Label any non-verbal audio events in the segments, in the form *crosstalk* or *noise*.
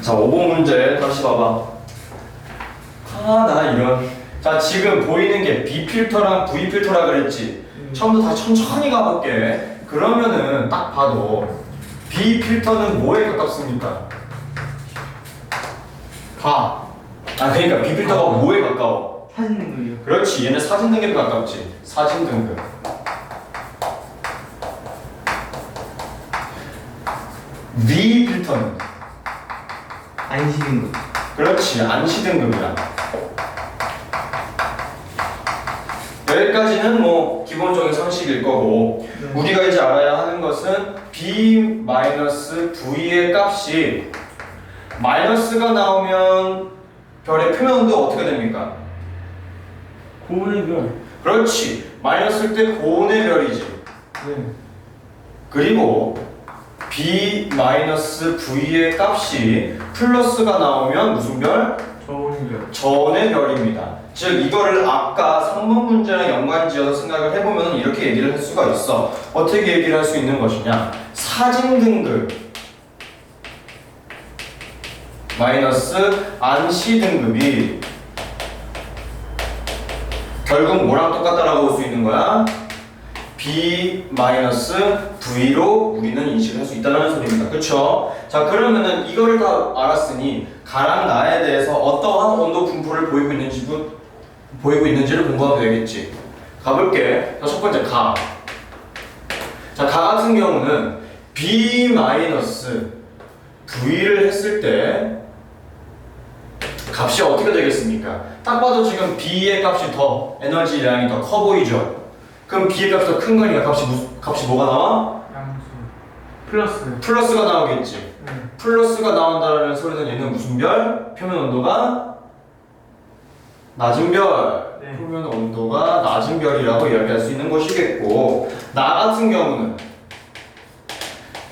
자, 5번 문제 다시 봐봐. 아, 나 이런. 자, 지금 보이는 게 B 필터랑 V 필터라 그랬지. 처음부터 다시 천천히 가볼게. 그러면은 딱 봐도 B 필터는 뭐에 가깝습니까? 가. 아, 그러니까 B 필터가 뭐에 가까워? 사진 등급이요. 그렇지. 얘는 사진 등급에 가깝지. 사진 등급. V 필터는 안시 등급. 그렇지 안시 등급이야. 여기까지는 뭐 기본적인 상식일 거고 네. 우리가 이제 알아야 하는 것은 b v의 값이 마이너스가 나오면 별의 표면도 어떻게 됩니까? 고분의 별. 그렇지 마이너스일 때 고온의 별이지. 네. 그리고 b v의 값이 플러스가 나오면 무슨 별? 별. 전의 별입니다. 즉 이거를 아까 3번 문제랑 연관지어서 생각을 해보면 이렇게 얘기를 할 수가 있어. 어떻게 얘기를 할 수 있는 것이냐? 사진 등급 마이너스 안시 등급이 결국 뭐랑 똑같다라고 볼 수 있는 거야? B 마이너스 V로 우리는 인식할 수 있다는 소리입니다. 그렇죠? 자 그러면은 이거를 다 알았으니 가랑 나에 대해서 어떠한 온도 분포를 보이고 있는지 보이고 있는지를 공부하면 되겠지. 가볼게. 자, 첫 번째 가. 자, 가 같은 경우는 B 마이너스 V를 했을 때 값이 어떻게 되겠습니까? 딱 봐도 지금 B의 값이 더 에너지 양이 더 커 보이죠? 그럼 B의 값이 더 큰 거니까 값이 값이 뭐가 나와? 양수. 플러스. 플러스가 나오겠지. 네. 플러스가 나온다는 소리는 얘는 무슨 별? 표면 온도가 낮은 별. 네. 표면 온도가 낮은 별이라고 이야기할 수 있는 것이겠고 나 같은 경우는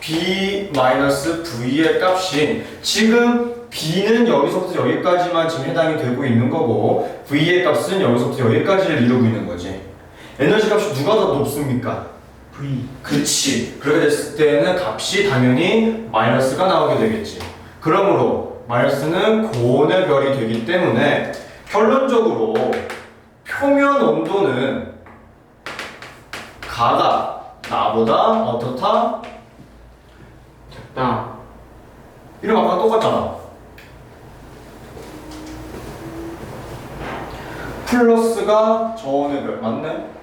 B-V의 값이 지금 B는 여기서부터 여기까지만 지금 해당이 되고 있는 거고 V의 값은 여기서부터 여기까지를 이루고 있는 거지 에너지 값이 누가 더 높습니까? V. 그치. 그렇게 됐을 때는 값이 당연히 마이너스가 나오게 되겠지. 그러므로 마이너스는 고온의 별이 되기 때문에 결론적으로 표면 온도는 가가 나보다 어떻다? 작다. 이름 아까 똑같잖아. 플러스가 저온의 별 맞네?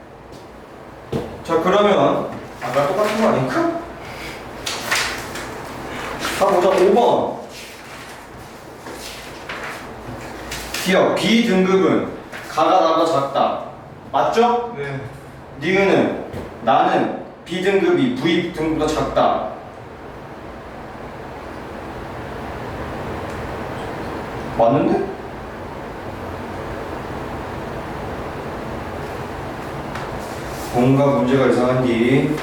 자 그러면 아까 똑같은 거 아닌가? 가보자 5번 기억 B 등급은 가가 나보다 작다 맞죠? 네. 니은은 나는 B 등급이 V 등급보다 작다 맞는데? 뭔가 문제가 이상한디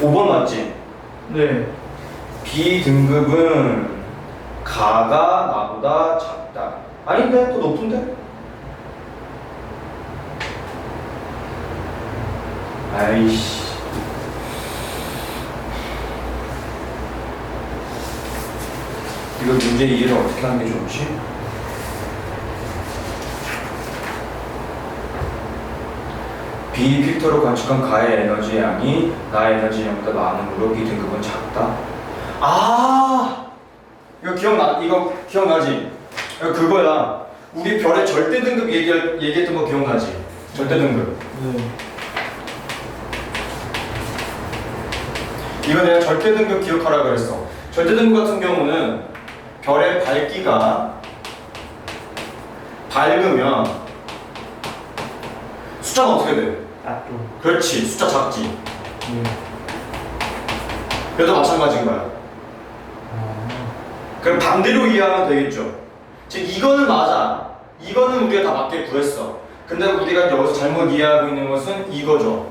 5번 맞지? 네. B 등급은 가가 나보다 작다 아닌데? 또 높은데? 아이씨 이거 문제 이해를 어떻게 하는 게 좋지? B 필터로 관측한 가의 에너지 양이 나의 에너지 양보다 많으므로 B 등급은 작다. 아, 이거 기억나? 이거 기억나지? 이거 그거야. 우리 별의 절대 등급 얘기 얘기했던 거 기억나지? 절대 등급. 네. 이거 내가 절대 등급 기억하라 그랬어. 절대 등급 같은 경우는 별의 밝기가 밝으면 숫자가 어떻게 돼? 낮죠. 그렇지, 숫자 작지. 네. 그래도 마찬가지인 거야. 아. 그럼 반대로 이해하면 되겠죠. 즉 이거는 맞아. 이거는 우리가 다 맞게 구했어. 근데 우리가 여기서 잘못 이해하고 있는 것은 이거죠.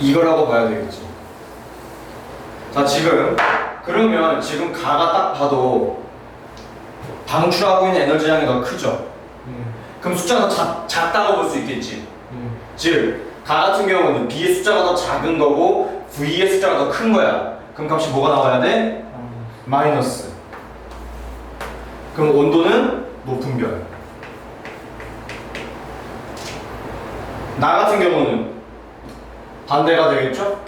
이거라고 봐야 되겠지. 자 지금 그러면 지금 가가 딱 봐도 방출하고 있는 에너지량이 더 크죠. 네. 그럼 숫자가 더 작, 작다고 볼 수 있겠지. 네. 즉, 가 같은 경우는 B의 숫자가 더 작은 거고 V의 숫자가 더 큰 거야. 그럼 값이 뭐가 나와야 돼? 아, 마이너스. 그럼 온도는 높은 별. 나 같은 경우는 반대가 되겠죠?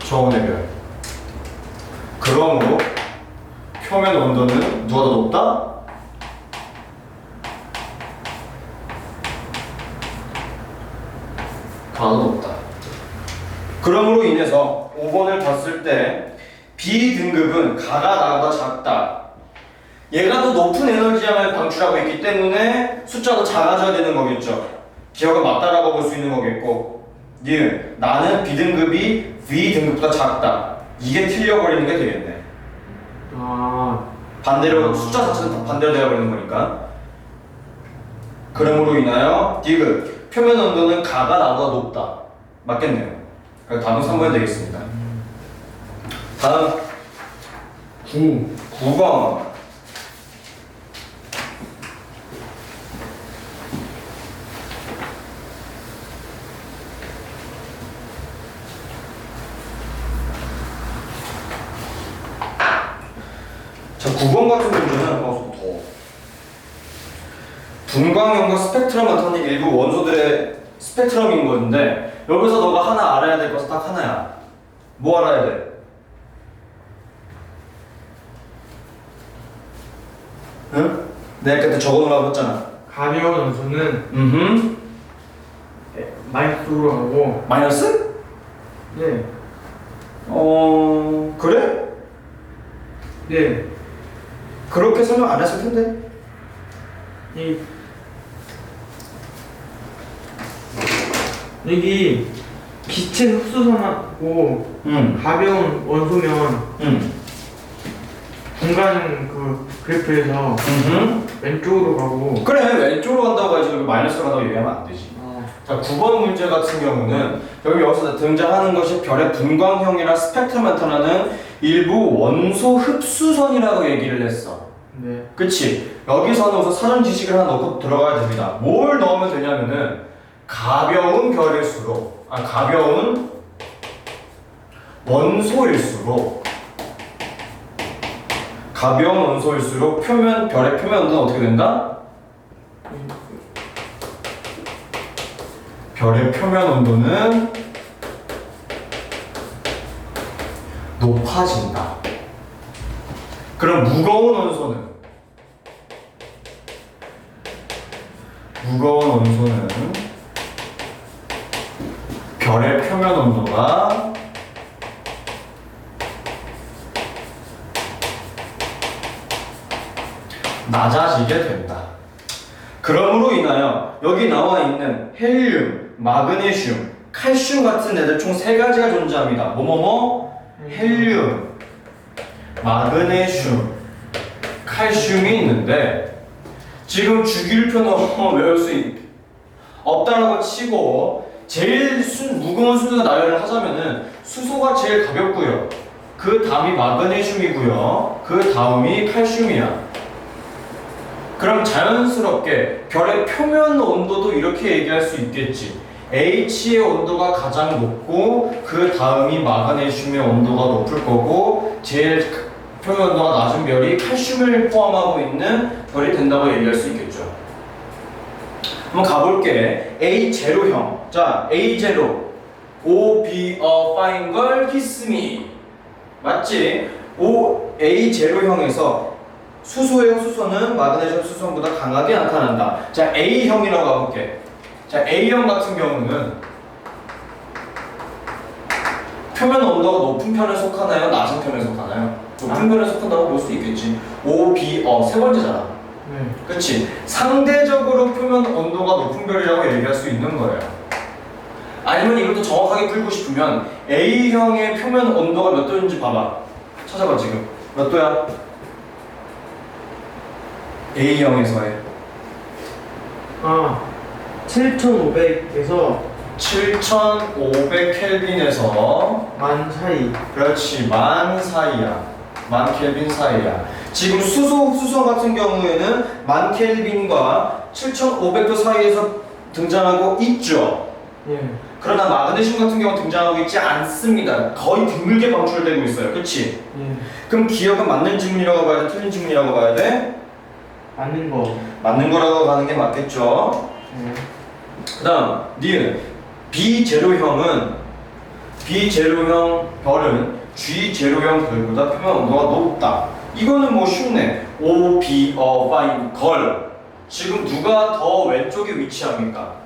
저온의 별. 그러므로 표면 온도는 누가 더 높다? 가더 높다. 그러므로 인해서 5번을 봤을 때 B 등급은 가가 나보다 작다. 얘가 더 높은 에너지량을 방출하고 있기 때문에 숫자도 작아져야 되는 거겠죠. 기억은 맞다라고 볼 수 있는 거겠고, 니은 나는 B 등급이 V 등급보다 작다. 이게 틀려버리는 게 되겠네. 아, 반대로 숫자 자체는 다 반대로 되어버리는 거니까. 그러므로 인하여 디귿 표면 온도는 가가 나보다 높다. 맞겠네요. 그래서 답은 3번이 되겠습니다. 다음 9. 9번. 자, 9번 같은 문제는 어, 더워. 분광형과 스펙트럼 나타내는 일부 원소들의 스펙트럼인 건데 여기서 너가 하나 알아야 될 것은 딱 하나야. 뭐 알아야 돼? 응? 내가 그때 적어놓으라고 했잖아. 가벼운 원소는 음. 마이크로 하고, 마이너스? 네, 어 그래? 네, 그렇게 설명 안 했을 텐데. 이 여기 기체 흡수선하고 응. 가벼운 원소면 응. 공간 그 그래프에서 음. 왼쪽으로 가고 그래 왼쪽으로 간다고 여기 마이너스로 간다고 얘기하면 안 되지. 어, 자 9번 문제 같은 경우는 여기 여기서 등장하는 것이 별의 분광형이나 스펙트럼 나타나는 일부 원소 흡수선이라고 얘기를 했어. 네, 그치? 여기서는 우선 사전 지식을 하나 넣고 들어가야 됩니다. 뭘 넣으면 되냐면은 가벼운 별일수록 아 가벼운 원소일수록 가벼운 원소일수록 표면 별의 표면 온도는 어떻게 된다? 별의 표면 온도는 높아진다. 그럼 무거운 원소는 무거운 원소는 별의 표면 온도가 낮아지게 된다. 그러므로 인하여 여기 나와 있는 헬륨, 마그네슘, 칼슘 같은 애들 총 세 가지가 존재합니다. 뭐뭐뭐? 헬륨, 마그네슘, 칼슘이 있는데 지금 주기율표는 *laughs* 외울 수 있, 없다라고 치고 제일 수, 무거운 수소가 나열을 하자면은 수소가 제일 가볍고요. 그 다음이 마그네슘이고요. 그 다음이 칼슘이야. 그럼 자연스럽게 별의 표면 온도도 이렇게 얘기할 수 있겠지. H의 온도가 가장 높고 그 다음이 마그네슘의 온도가 높을 거고 제일 표면 온도가 낮은 별이 칼슘을 포함하고 있는 별이 된다고 얘기할 수 있겠죠. 한번 가볼게. A0형. 자, A0. O be a fine girl, kiss me. 맞지? O A0형에서 수소의 수소는 마그네슘 수소보다 강하게 나타난다. 자, A형이라고 가볼게. 자, A형 같은 경우는 표면 온도가 높은 편에 속하나요? 낮은 편에 속하나요? 높은 편에 속한다고 볼 수 있겠지. O, B, 어, 세 번째잖아. 네, 그치? 상대적으로 표면 온도가 높은 별이라고 얘기할 수 있는 거예요. 아니면 이것도 정확하게 풀고 싶으면 A형의 표면 온도가 몇 도인지 봐봐. 찾아봐 지금. 몇 도야? A형에서의 아, 7,500에서 7500 켈빈에서 만 사이. 그렇지 만 사이야 만 켈빈 사이야 지금 수소 흡수선 같은 경우에는 만 켈빈과 7500도 사이에서 등장하고 있죠 예, 그러나 마그네슘 같은 경우 등장하고 있지 않습니다. 거의 드물게 방출되고 있어요. 그치? 예. 그럼 기억은 맞는 질문이라고 봐야 돼? 틀린 질문이라고 봐야 돼? 맞는 거. 맞는 거라고 가는 게 맞겠죠? 예. 그 다음, 니은. 비제로형은, 비제로형 별은 G제로형 별보다 표면 온도가 높다. 이거는 뭐 쉽네. O, B, 어, 파인, 걸. 지금 누가 더 왼쪽에 위치합니까?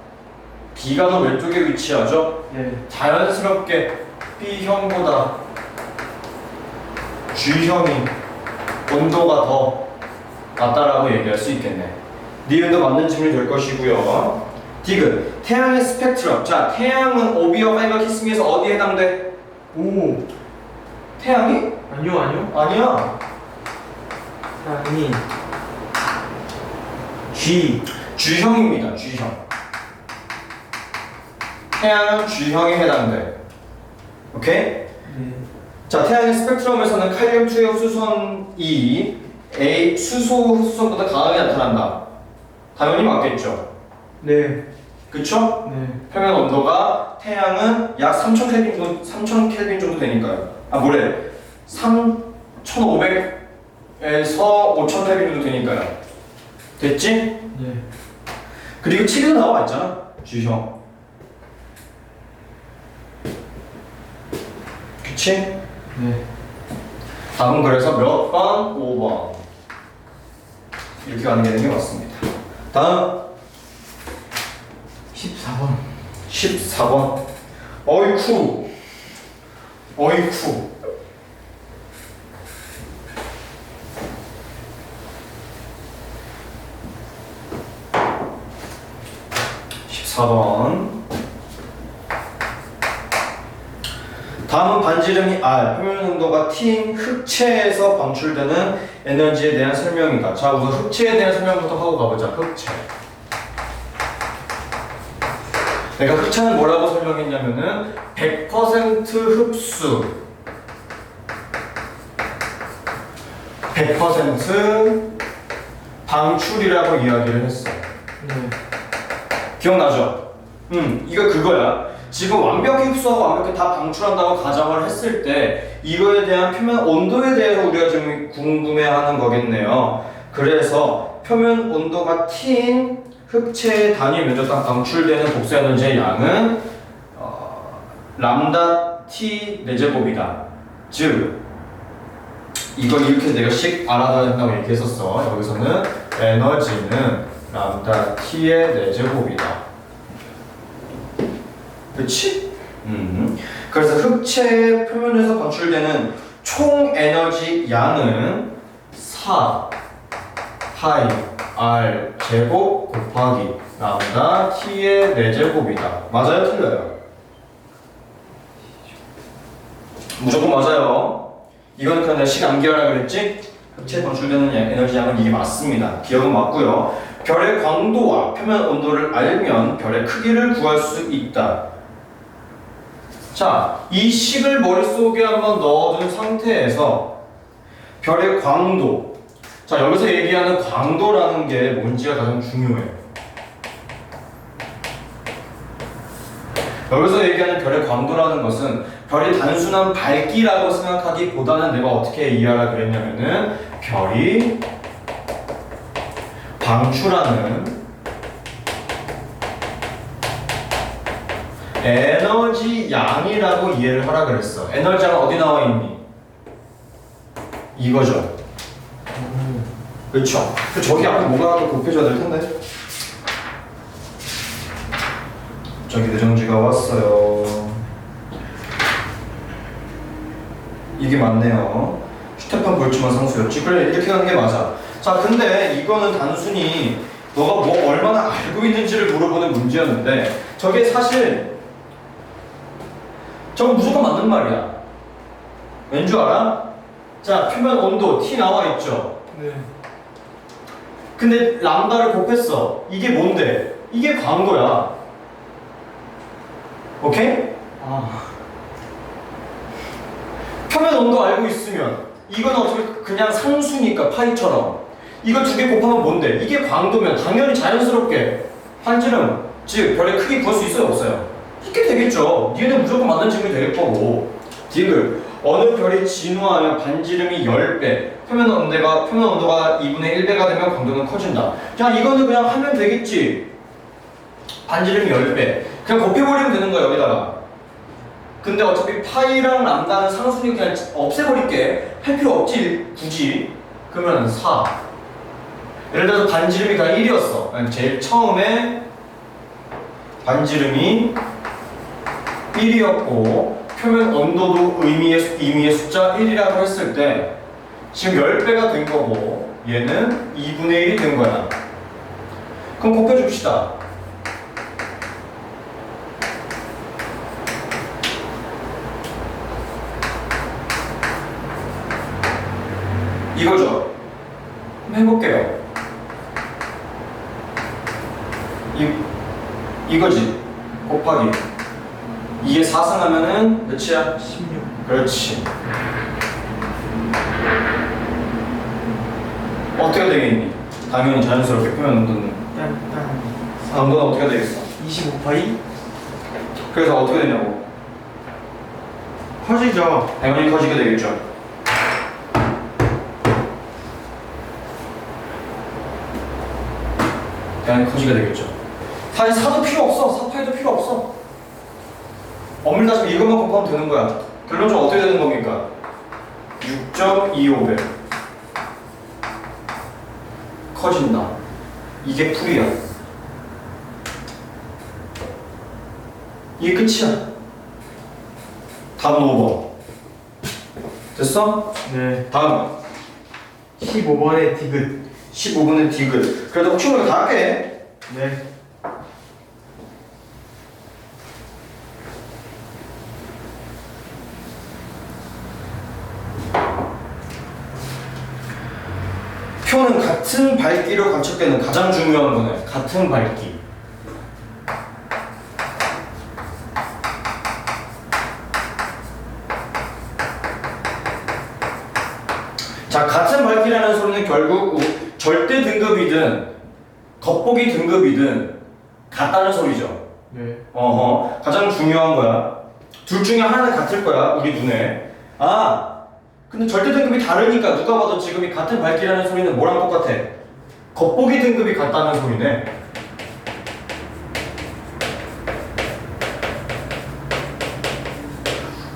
B가 더 왼쪽에 위치하죠? 예. 자연스럽게 B형보다 G형이 온도가 더 낮다라고 얘기할 수 있겠네. 니은도 맞는 질문이 될 것이고요. 디귿 태양의 스펙트럼. 자, 태양은 오비어 파이버 키스미에서 어디에 해당돼? 오. 태양이? 아니요 아니요. 아니야. 아니. G. G형입니다. G형. 태양은 G형에 해당돼. 오케이? 네. 자, 태양의 스펙트럼에서는 칼륨 투의 수선이 A 수소 흡수선보다 강하게 나타난다. 당연히 맞겠죠. 네. 그쵸? 네. 표면 온도가 태양은 약 3000 켈빈 정도, 3000 켈빈 정도 되니까요. 아, 뭐래? 3500에서 5000 켈빈 정도 되니까요. 됐지? 네. 그리고 7도 나와 있잖아. G형. 그치? 네. 답은 그래서 몇 번? 5번. 이렇게 가는 게 맞습니다. 다음 14번. 14번. 어이쿠. 어이쿠. 십사 번 다음은 반지름이 R, 표면 온도가 T인 흑체에서 방출되는 에너지에 대한 설명이다. 자, 우선 흑체에 대한 설명부터 하고 가보자. 흑체. 내가 흑차는 뭐라고 설명했냐면은 100% 흡수 100% 방출이라고 이야기를 했어 네. 기억나죠? 음 이거 그거야 지금 완벽히 흡수하고 완벽히 다 방출한다고 가정을 했을 때 이거에 대한 표면 온도에 대해서 우리가 지금 궁금해하는 거겠네요 그래서 표면 온도가 T인 흑체의 단위 면적당 방출되는 복수 에너지의 양은 어, 람다 T 4제곱이다. 즉 이걸 이렇게 내가 씩 알아둬야 된다고 얘기했었어. 여기서는 에너지는 람다 T의 4제곱이다. 그치? 음. 그래서 흑체의 표면에서 방출되는 총 에너지 양은 4 파이 r 제곱 곱하기 람다 t의 4제곱이다. 맞아요? 틀려요? 무조건 맞아요. 이건 그냥 식 암기하라 그랬지? 흑체 방출되는 양- 에너지 양은 이게 맞습니다. 기억은 맞고요. 별의 광도와 표면 온도를 알면 별의 크기를 구할 수 있다. 자, 이 식을 머릿속에 한번 넣어둔 상태에서 별의 광도, 자 여기서 얘기하는 광도라는 게 뭔지가 가장 중요해요. 여기서 얘기하는 별의 광도라는 것은 별이 단순한 밝기라고 생각하기보다는 내가 어떻게 이해하라 그랬냐면은 별이 방출하는 에너지 양이라고 이해를 하라 그랬어. 에너지 양은 어디 나와 있니? 이거죠. 그렇죠. 그 저기 앞에 뭐가 하나 곱해줘야 될 텐데. 저기 내정지가 왔어요. 이게 맞네요. 슈테판 볼츠만 상수였지. 그래 이렇게 가는 게 맞아. 자 근데 이거는 단순히 너가 뭐 얼마나 알고 있는지를 물어보는 문제였는데 저게 사실 저건 무조건 맞는 말이야. 왠 줄 알아? 자 표면 온도 T 나와 있죠. 네. 근데 람다를 곱했어. 이게 뭔데? 이게 광도야. 오케이? 아. 표면 온도 알고 있으면 이건 어차피 그냥 상수니까 파이처럼 이거 두 개 곱하면 뭔데? 이게 광도면 당연히 자연스럽게 한지름 즉 별의 크기 구할 수 있어요 없어요? 이렇게 되겠죠. 니는 무조건 맞는 질문이 될 거고. 디귿. 어느 별이 진화하면 반지름이 10배, 표면 온도가 표면 온도가 2분의 1배가 되면 광도는 커진다. 자, 이거는 그냥 하면 되겠지. 반지름이 10배. 그냥 곱해버리면 되는 거야, 여기다가. 근데 어차피 파이랑 람다는 상수니 그냥 없애버릴게. 할 필요 없지, 굳이. 그러면 4. 예를 들어서 반지름이 그냥 1이었어. 제일 처음에 반지름이 1이었고 표면 온도도 의미의, 수- 의미의 숫자 1이라고 했을 때 지금 10배가 된 거고 얘는 2분의 1이 된 거야. 그럼 곱해줍시다. 이거죠. 한번 해볼게요. 이, 이거지. 곱하기. 이게 4승 하면은 몇이야? 16 그렇지. 어떻게 되겠니? 당연히 자연스럽게 표면 온도는 딴딴 온도는 어떻게 되겠어? 25 파이 그래서 어떻게 되냐고? 커지죠 당연히 커지게 되겠죠. 당연히 커지게 되겠죠. 사실 사도 필요 없어. 사파이도 필요 없어. 엄밀히 따지면 이것만 곱하면 되는 거야. 결론적으로 어떻게 되는 겁니까? 6.25배. 커진다. 이게 풀이야. 이게 끝이야. 답은 5번. 됐어? 네 다음 15번의 디귿 15분의 디귿. 그래도 혹시 모르니까 다 할게. 네 표는 같은 밝기로 관측되는 가장 중요한 거네. 같은 밝기. 자, 같은 밝기라는 소리는 결국 우- 절대 등급이든 겉보기 등급이든 같다는 소리죠. 네. 어허, 가장 중요한 거야. 둘 중에 하나는 같을 거야, 우리 눈에. 아, 근데 절대 등급이 다르니까 누가 봐도 지금 이 같은 밝기라는 소리는 뭐랑 똑같아? 겉보기 등급이 같다는 소리네.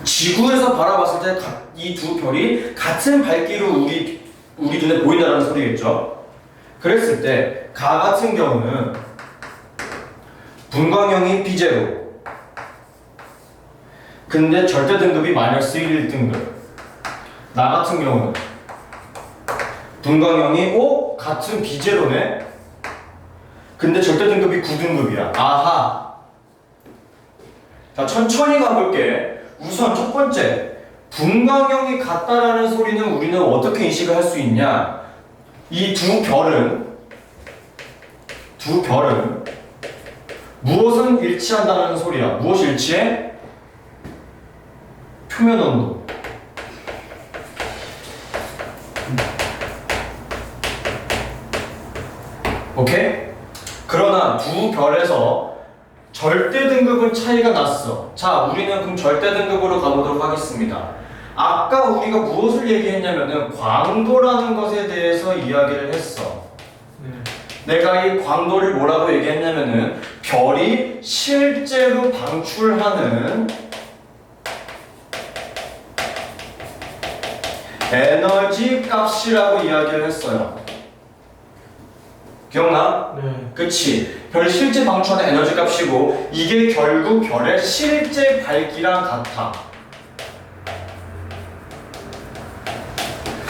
지구에서 바라봤을 때 이 두 별이 같은 밝기로 우리 우리 눈에 보인다는 소리겠죠. 그랬을 때 가 같은 경우는 분광형이 B제로 근데 절대 등급이 마이너스 1 등급 나 같은 경우는 분광형이 오 같은 B제로네? 근데 절대 등급이 9등급이야. 아하. 자 천천히 가볼게. 우선 첫 번째. 분광형이 같다라는 소리는 우리는 어떻게 인식을 할 수 있냐? 이 두 별은? 두 별은? 무엇은 일치한다는 소리야. 무엇이 일치해? 표면 온도. 오케이? 그러나 두 별에서 절대 등급은 차이가 났어. 자, 우리는 그럼 절대 등급으로 가보도록 하겠습니다. 아까 우리가 무엇을 얘기했냐면은 광도라는 것에 대해서 이야기를 했어. 네. 내가 이 광도를 뭐라고 얘기했냐면은 별이 실제로 방출하는 에너지 값이라고 이야기를 했어요. 기억나? 네. 그치. 별 실제 방출하는 에너지 값이고 이게 결국 별의 실제 밝기랑 같아.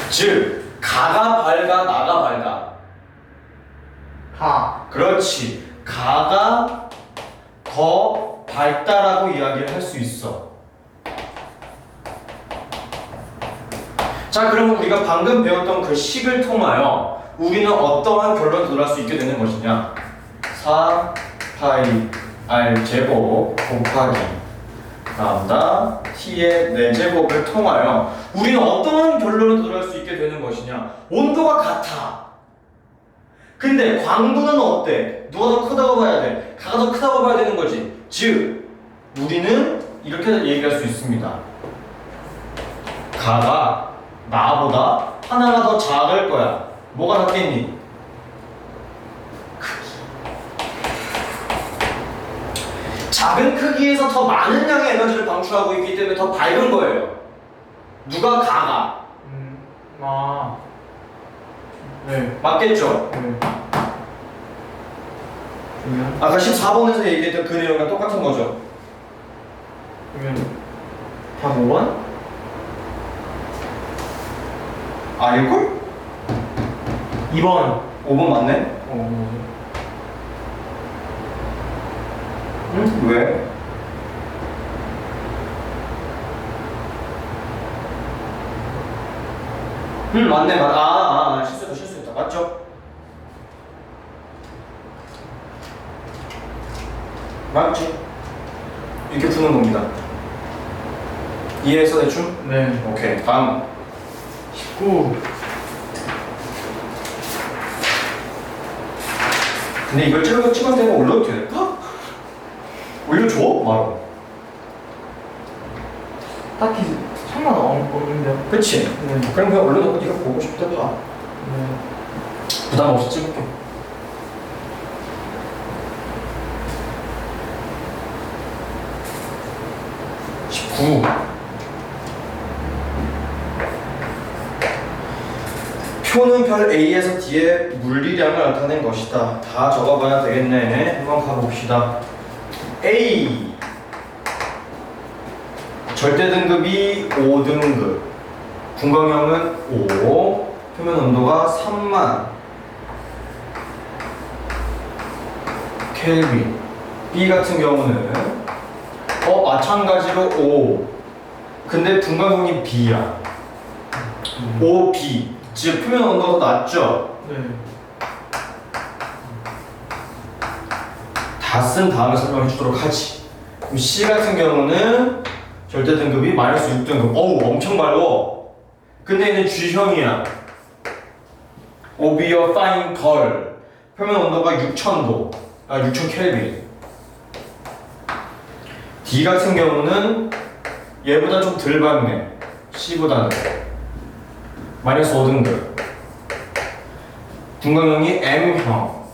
즉, 가가 밝아, 나가 밝아. 가 그렇지. 가가 더 밝다라고 이야기를 할 수 있어. 자, 그러면 우리가 방금 배웠던 그 식을 통하여 우리는 어떠한 결론을 도달할 수 있게 되는 것이냐? 4 파이 r 제곱 곱하기 람다 t의 4제곱을 통하여 우리는 어떠한 결론을 도달할 수 있게 되는 것이냐? 온도가 같아. 근데 광도는 어때? 누가 더 크다고 봐야 돼? 가가 더 크다고 봐야 되는 거지. 즉 우리는 이렇게 얘기할 수 있습니다. 가가 나보다 하나가 더 작을 거야. 뭐가? 크기. 작은 크기에서 더 많은 양의 에너지를 방출하고 있기 때문에 더 밝은 거예요. 누가 가가 음, 아. 네. 맞겠죠? 네. 그러면, 아까 14번에서 얘기했던 그 내용과 똑같은 거죠. 그러면, 답 5번? 아닐걸? 2번. 5번 맞네? 어. 응? 왜? 응 맞네 맞. 아, 아, 아 실수했다 실수했다 맞죠? 맞지? 이렇게 푸는 겁니다. 이해했어 대충? 네. 오케이 다음 19. 근데 이걸 찍어 찍어서 내가 올려도 될까? 올려줘 바로 딱히 상관 없는데요. 그치? 네. 그럼 그냥 올려놓고 네가 보고 때 봐. 네. 부담 없이 찍을게. 십구. 표는 별 A에서 D의 물리량을 나타낸 것이다. 다 적어봐야 되겠네. 한번 가봅시다. A 절대 등급이 5등급. 분광형은 5. 표면 온도가 3만 켈빈. B 같은 경우는 어 마찬가지로 5. 근데 분광형이 B야. 5B. 즉 표면 온도가 더 낮죠. 네. 다 쓴 다음에 설명해 주도록 하지. 그럼 C 같은 경우는 절대 등급이 마이너스 6등급. 어우, 엄청 밝어. 근데 얘는 G형이야. 오비어 파인 걸. 표면 온도가 6000도. 아, 6000 켈빈. D 같은 경우는 얘보다 좀 덜 밝네. C보다는. 마이너스 5등급. 분광형이 M형.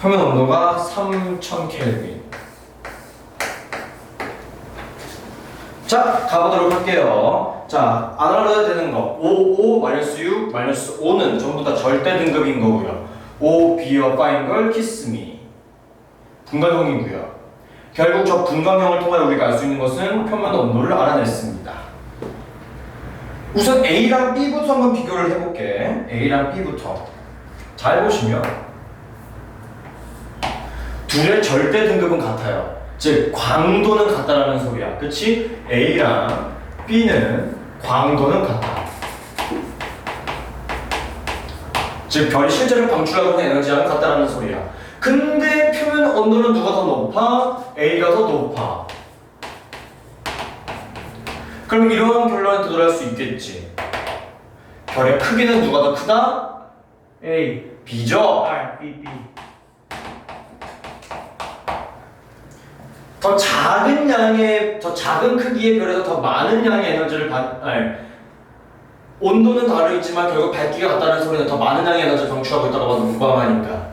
표면 온도가 3000 켈빈. 자, 가보도록 할게요. 자, 안 알아도 되는 거. 5, 5, 마이너스 6, 마이너스 5는 전부 다 절대 등급인 거고요. 5, 비어 파인 걸 키스미. 분광형이고요. 결국 저 분광형을 통해 우리가 알 수 있는 것은 표면 온도를 알아냈습니다. 우선 A랑 B부터 한번 비교를 해볼게. A랑 B부터. 잘 보시면 둘의 절대 등급은 같아요. 즉 광도는 같다라는 소리야. 그치? A랑 B는 광도는 같다. 즉 별이 실제로 방출하고 있는 에너지랑 같다라는 소리야. 근데 표면 온도는 누가 더 높아? A가 더 높아. 그럼 이런 결론에 도달할 수 있겠지. 별의 크기는 누가 더 크다? A. B죠. R. B. B. 더 작은 양의 더 작은 크기의 별에서 더 많은 양의 에너지를 받 아니 온도는 다르겠지만 결국 밝기가 같다는 소리는 더 많은 양의 에너지를 방출하고 있다고 봐도 무방하니까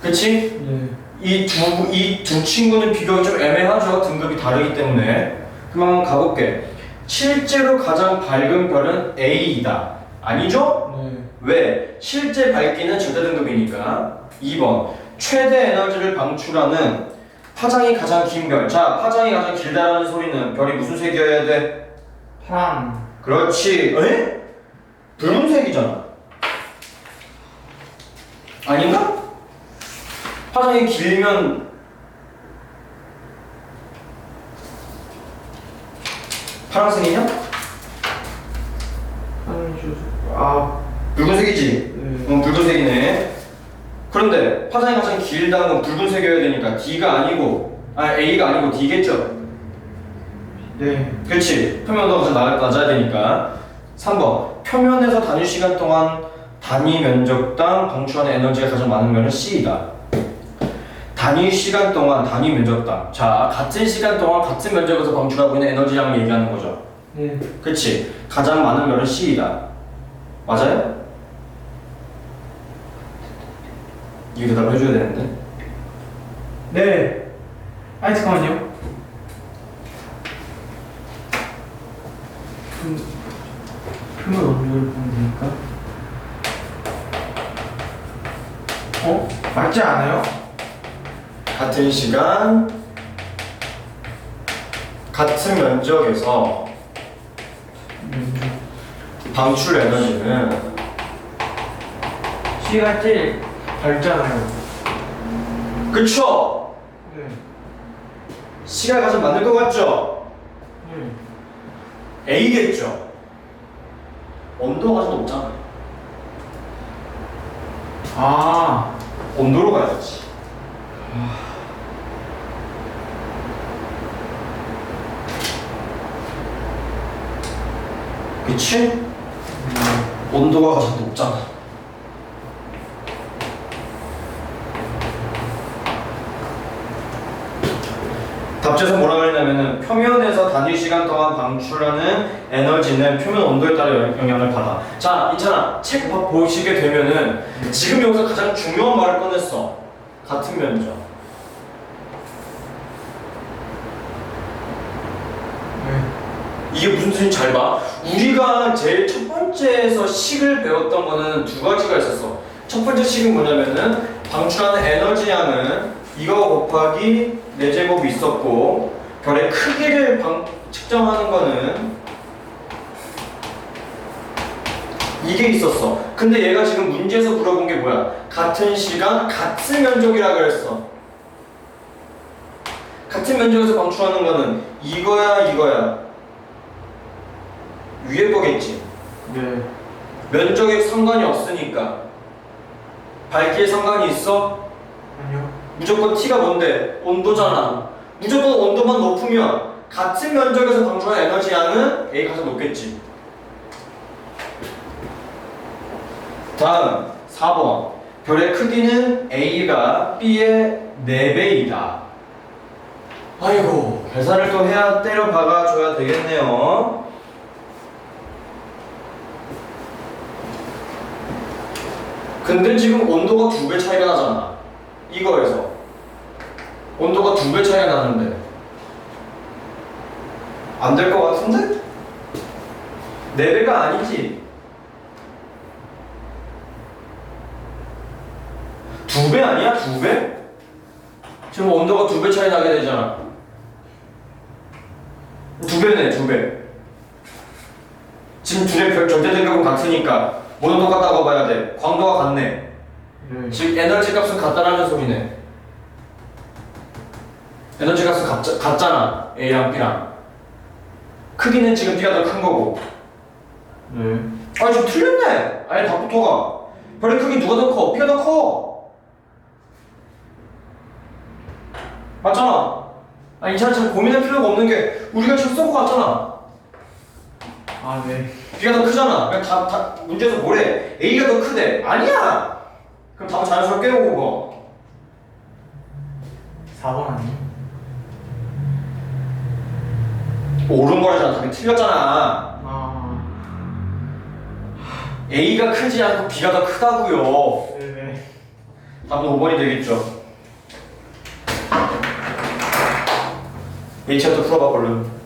그치? 네. 이두 이 두 친구는 비교가 좀 애매하죠 등급이 다르기 때문에 한번 가볼게 실제로 가장 밝은 별은 A이다 아니죠? 네. 왜? 실제 밝기는 절대 등급이니까 2번 최대 에너지를 방출하는 파장이 가장 긴 별. 자, 파장이 가장 길다라는 소리는 별이 무슨 색이어야 돼? 파랑. 그렇지. 에? 붉은색이잖아. 아닌가? 파장이 길면 파란색이냐? 아. 붉은색이지. 네. 응, 붉은색이네. 그런데 파장이 가장 길다면 붉은색이어야 되니까 D가 아니고 아 A가 아니고 D겠죠. 네. 그렇지. 표면도가 가장 낮- 낮아야 되니까. 3번. 표면에서 단위 시간 동안 단위 면적당 방출하는 에너지가 가장 많은 면은 C이다. 단위 시간 동안 단위 면적당. 자, 같은 시간 동안 같은 면적에서 방출하고 있는 에너지량을 얘기하는 거죠. 네. 그치? 가장 많은 면은 C이다. 맞아요? 이 대답을 해줘야 되는데. 네. 아니 잠깐만요. 품, 품을 원료를 보면 되니까. 어? 맞지 않아요? 같은 시간, 같은 면적에서 음, 방출 에너지는 C가 제일 밝잖아요. 그쵸? 네. C가 가장 맞는 것 같죠? 네. A겠죠? 온도가 좀 높잖아. 아. 온도로 가야지. 그치? 네. 온도가 가장 높잖아. 답지에서 뭐라 그랬냐면은 표면에서 단위 시간 동안 방출하는 에너지는 표면 온도에 따라 영- 영향을 받아. 자, 있잖아. 책 봐- 보시게 되면은 지금 여기서 가장 중요한 말을 꺼냈어. 같은 면적. 이게 무슨 뜻인지 잘 봐. 우리가 제일 첫 번째에서 식을 배웠던 거는 두 가지가 있었어. 첫 번째 식은 뭐냐면은 방출하는 에너지 양은 이거 곱하기 4제곱이 있었고 별의 크기를 방, 측정하는 거는 이게 있었어. 근데 얘가 지금 문제에서 물어본 게 뭐야? 같은 시간, 같은 면적이라 그랬어. 같은 면적에서 방출하는 거는 이거야, 이거야. 위에 거겠지. 네. 면적에 상관이 없으니까. 밝기에 상관이 있어? 아니요. 무조건 T가 뭔데? 온도잖아. 무조건 온도만 높으면 같은 면적에서 방출한 에너지 양은 A가 더 높겠지. 다음 4번. 별의 크기는 A가 B의 4배이다. 아이고, 계산을 또 해야 때려 박아줘야 되겠네요. 근데 지금 온도가 두 배 차이가 나잖아. 이거에서. 온도가 두 배 차이가 나는데. 안 될 것 같은데? 네 배가 아니지. 두 배 아니야? 두 배? 지금 온도가 두 배 차이 나게 되잖아. 두 배네, 두 배. 지금 두개 별 절대 등급은 같으니까 뭐는 똑같다고 봐야 돼. 광도가 같네. 네. 즉 에너지 값은 같다라는 소리네. 에너지 값은 같자, 같잖아. A랑 B랑. 크기는 지금 B가 더 큰 거고. 네. 아니 좀 틀렸네. 아니 답부터가. 별의 크기 누가 더 커? B가 더 커. 맞잖아. 아니 이 차는 참 고민할 필요가 없는 게 우리가 지금 쓴거 같잖아. 아, 네. B가 더 크잖아. 그냥 다, 다 문제에서 뭐래? A가 더 크대. 아니야. 그럼 답은 자연스럽게 오고 뭐. 4번 아니에요? 옳은 거잖아. 답이 틀렸잖아. 아. A가 크지 않고 B가 더 크다고요. 네네. 답은 5번이 되겠죠. H부터 풀어봐 얼른.